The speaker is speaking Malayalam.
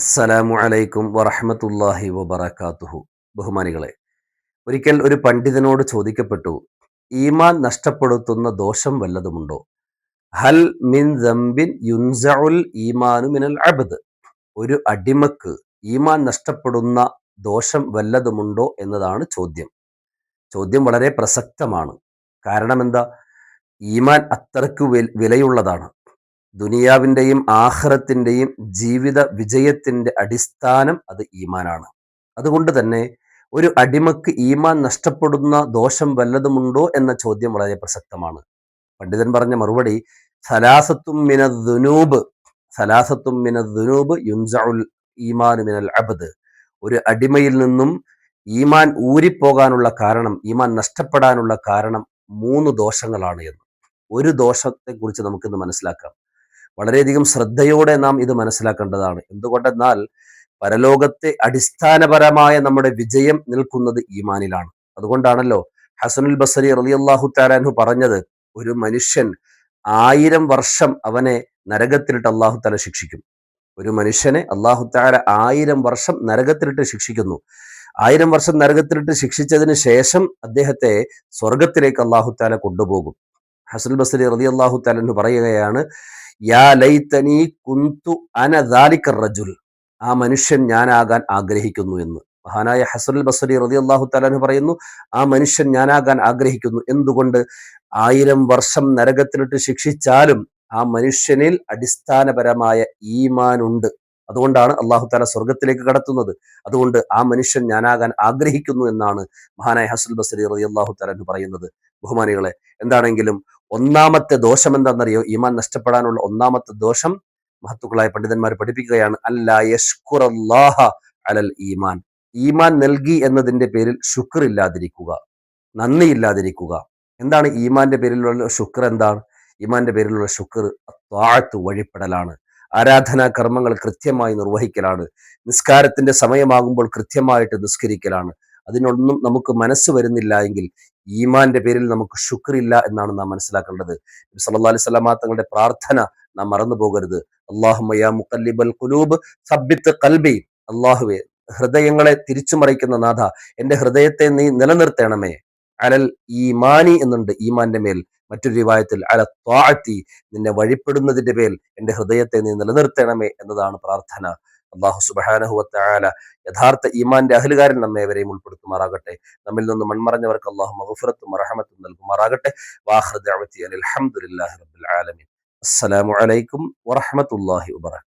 അസ്സലാമു അലൈക്കും വറഹമത്തല്ലാഹി വബർക്കാത്തുഹു ബഹുമാനികളെ ഒരിക്കൽ ഒരു പണ്ഡിതനോട് ചോദിക്കപ്പെട്ടു ഈമാൻ നഷ്ടപ്പെടുത്തുന്ന ദോഷം വല്ലതുമുണ്ടോ? ഹൽ മിൻ ദംബിൻ യുൻസഉൽ ഈമാനു മിനൽ അബദ്. ഒരു അടിമക്ക് ഈമാൻ നഷ്ടപ്പെടുന്ന ദോഷം വല്ലതുമുണ്ടോ? എന്നതാണ് ചോദ്യം. ചോദ്യം വളരെ പ്രസക്തമാണ്. കാരണം എന്താ? ഈമാൻ അത്രയ്ക്ക് വിലയുള്ളതാണ്. ദുനിയാവിന്റെയും ആഹ്റത്തിന്റെയും ജീവിത വിജയത്തിന്റെ അടിസ്ഥാനം അത് ഈമാനാണ്. അതുകൊണ്ട് തന്നെ ഒരു അടിമക്ക് ഈമാൻ നഷ്ടപ്പെടുന്ന ദോഷം വല്ലതുമുണ്ടോ എന്ന ചോദ്യം വളരെ പ്രസക്തമാണ്. പണ്ഡിതൻ പറഞ്ഞ മറുപടി സലാസത്തും മിന ദുനൂബ് സലാസത്തും മിന ദുനൂബ് യുൻസഉൽ ഈമാൻ മിനൽ അബദ് ഒരു അടിമയിൽ നിന്നും ഈമാൻ ഊരിപ്പോകാനുള്ള കാരണം ഈമാൻ നഷ്ടപ്പെടാനുള്ള കാരണം മൂന്ന് ദോഷങ്ങളാണ് എന്ന്. ഒരു ദോഷത്തെക്കുറിച്ച് നമുക്കിന്ന് മനസ്സിലാക്കാം. വളരെയധികം ശ്രദ്ധയോടെ നാം ഇത് മനസ്സിലാക്കേണ്ടതാണ്. എന്തുകൊണ്ടെന്നാൽ പരലോകത്തെ അടിസ്ഥാനപരമായ നമ്മുടെ വിജയം നിൽക്കുന്നത് ഈമാനിലാണ്. അതുകൊണ്ടാണല്ലോ ഹസനുൽ ബസരി റളിയല്ലാഹു താലാൻഹു പറഞ്ഞത് ഒരു മനുഷ്യൻ ആയിരം വർഷം അവനെ നരകത്തിലിട്ട് അള്ളാഹു താല ശിക്ഷിക്കും. ഒരു മനുഷ്യനെ അള്ളാഹു താല ആയിരം വർഷം നരകത്തിലിട്ട് ശിക്ഷിക്കുന്നു. ആയിരം വർഷം നരകത്തിലിട്ട് ശിക്ഷിച്ചതിന് ശേഷം അദ്ദേഹത്തെ സ്വർഗത്തിലേക്ക് അള്ളാഹു താല കൊണ്ടുപോകും. ഹസനുൽ ബസരി റതി അള്ളാഹു തലു പറയുകയാണ് യാ കുന്തു റജുൽ. ആ മനുഷ്യൻ ഞാനാകാൻ ആഗ്രഹിക്കുന്നു എന്ന്. മഹാനായ ഹസനുൽ ബസരി റതി അള്ളാഹു തലാന് പറയുന്നു ആ മനുഷ്യൻ ഞാനാകാൻ ആഗ്രഹിക്കുന്നു. എന്തുകൊണ്ട്? ആയിരം വർഷം നരകത്തിലിട്ട് ശിക്ഷിച്ചാലും ആ മനുഷ്യനിൽ അടിസ്ഥാനപരമായ ഈമാനുണ്ട്. അതുകൊണ്ടാണ് അള്ളാഹു താല സ്വർഗത്തിലേക്ക് കടത്തുന്നത്. അതുകൊണ്ട് ആ മനുഷ്യൻ ഞാനാകാൻ ആഗ്രഹിക്കുന്നു എന്നാണ് മഹാനായ ഹസുൽ ബസരി റതി അള്ളാഹു താലു പറയുന്നത്. ബഹുമാനികളെ എന്താണെങ്കിലും ഒന്നാമത്തെ ദോഷം എന്താണെന്നറിയോ? ഈമാൻ നഷ്ടപ്പെടാനുള്ള ഒന്നാമത്തെ ദോഷം മഹത്തുക്കളായ പണ്ഡിതന്മാർ പഠിപ്പിക്കുകയാണ് അല്ല യഷ്കുറല്ലാഹ അലൽ ഈമാൻ. ഈമാൻ നൽകി എന്നതിന്റെ പേരിൽ ശുക്ർ ഇല്ലാതിരിക്കുക നന്ദി ഇല്ലാതിരിക്കുക. എന്താണ് ഈമാന്റെ പേരിലുള്ള ശുക്ർ എന്താണ്? ഈമാന്റെ പേരിലുള്ള ശുക്ർ താഴ്ത്തു വഴിപ്പെടലാണ് ആരാധനാ കർമ്മങ്ങൾ കൃത്യമായി നിർവഹിക്കലാണ് നിസ്കാരത്തിന്റെ സമയമാകുമ്പോൾ കൃത്യമായിട്ട് നിസ്കരിക്കലാണ്. അതിനൊന്നും നമുക്ക് മനസ്സ് വരുന്നില്ല എങ്കിൽ ഈമാന്റെ പേരിൽ നമുക്ക് ശുക്രില്ല എന്നാണ് നാം മനസ്സിലാക്കേണ്ടത്. സല്ലാ അലൈഹി തങ്ങളുടെ പ്രാർത്ഥന നാം മറന്നു പോകരുത്. അള്ളാഹുമയ അള്ളാഹുവെ ഹൃദയങ്ങളെ തിരിച്ചു മറിക്കുന്ന നാഥ എന്റെ ഹൃദയത്തെ നീ നിലനിർത്തണമേ. അലൽ ഈമാനി എന്നുണ്ട് ഈമാന്റെ മേൽ. മറ്റൊരു രൂപായത്തിൽ അല താഴ്ത്തി നിന്നെ വഴിപ്പെടുന്നതിന്റെ മേൽ എന്റെ ഹൃദയത്തെ നീ നിലനിർത്തണമേ എന്നതാണ് പ്രാർത്ഥന. അള്ളാഹു സുബാനഹുവത്തായാല യഥാർത്ഥ ഈമാന്റെ അഹലുകാരൻ നമ്മെ വരെയും ഉൾപ്പെടുത്തുമാറാകട്ടെ. നമ്മിൽ നിന്ന് മൺമറഞ്ഞവർക്ക് അള്ളാഹു മഹഫുറത്തും മറഹമത്തും നൽകുമാറാകട്ടെ. വാഹൃദ് അലഹമുല്ലാഹി റബ്ബിൽ ആലമീൻ. അസ്സലാമു അലൈക്കും വറഹമത്തല്ലാഹി വബറകാതുഹു.